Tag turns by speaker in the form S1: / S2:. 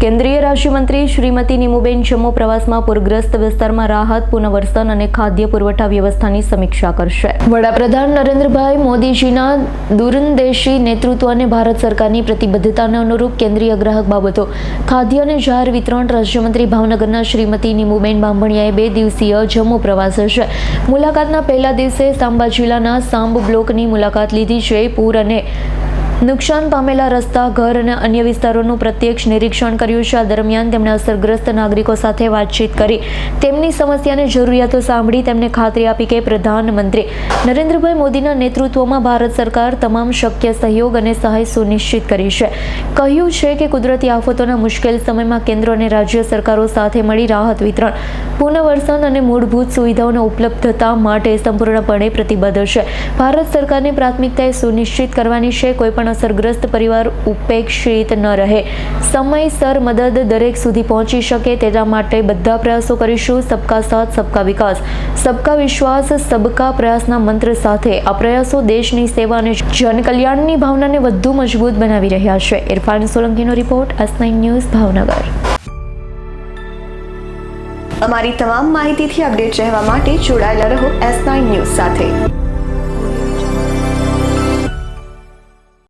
S1: કેન્દ્રીય રાજ્યમંત્રી શ્રીમતી નિમુબેન જમ્મુ પ્રવાસમાં પૂરગ્રસ્ત વિસ્તારમાં રાહત, પુનઃવર્તન અને ખાદ્ય પુરવઠા વ્યવસ્થાની સમીક્ષા કરશે. વડાપ્રધાન નરેન્દ્રભાઈ મોદીજીના દૂરંદેશી નેતૃત્વ અને ભારત સરકારની પ્રતિબદ્ધતાને અનુરૂપ કેન્દ્રીય ગ્રાહક બાબતો, ખાદ્ય અને જાહેર વિતરણ રાજ્યમંત્રી ભાવનગરના શ્રીમતી નિમુબેન બાંભણિયાએ બે દિવસીય જમ્મુ પ્રવાસ છે મુલાકાતના પહેલા દિવસે સાંબા જિલ્લાના સાંબ બ્લોકની મુલાકાત લીધી છે. પૂર અને નુકસાન પામેલા રસ્તા, ઘર અને અન્ય વિસ્તારોનું પ્રત્યક્ષ નિરીક્ષણ કર્યું. છે આ દરમિયાન તેમણે અસરગ્રસ્ત નાગરિકો સાથે વાતચીત કરી. તેમની સમસ્યાને જરૂરિયાતો સાંભળી તેમને ખાતરી આપી કે પ્રધાનમંત્રી નરેન્દ્રભાઈ મોદીના નેતૃત્વમાં ભારત સરકાર તમામ શક્ય સહયોગ અને સહાય સુનિશ્ચિત કરી છે. કહ્યું છે કે કુદરતી આફતોના મુશ્કેલ સમયમાં કેન્દ્ર અને રાજ્ય સરકારો સાથે મળી રાહત વિતરણ, પુનઃવર્સન અને મૂળભૂત સુવિધાઓને ઉપલબ્ધતા માટે સંપૂર્ણપણે પ્રતિબદ્ધ છે. ભારત સરકારની પ્રાથમિકતા એ સુનિશ્ચિત કરવાની છે કોઈપણ અસરગ્રસ્ત પરિવાર ઉપેક્ષિત ન રહે. સમયસર મદદ દરેક સુધી પહોંચી શકે તેના માટે બધા પ્રયાસો કરીશું. સબકા સાથ, સબકા વિકાસ. સબકા વિશ્વાસ, સબકા પ્રયાસના મંત્ર સાથે આ પ્રયાસો દેશની સેવા અને જનકલ્યાણની ભાવનાને વધુ મજબૂત બનાવી રહ્યા છે. ઇરફાન સોલંકીનો રિપોર્ટ એસ ન્યૂઝ ભાવનગર.
S2: અમારી તમામ માહિતીથી અપડેટ રહેવા માટે જોડાયેલા રહો એસ ન્યૂઝ સાથે.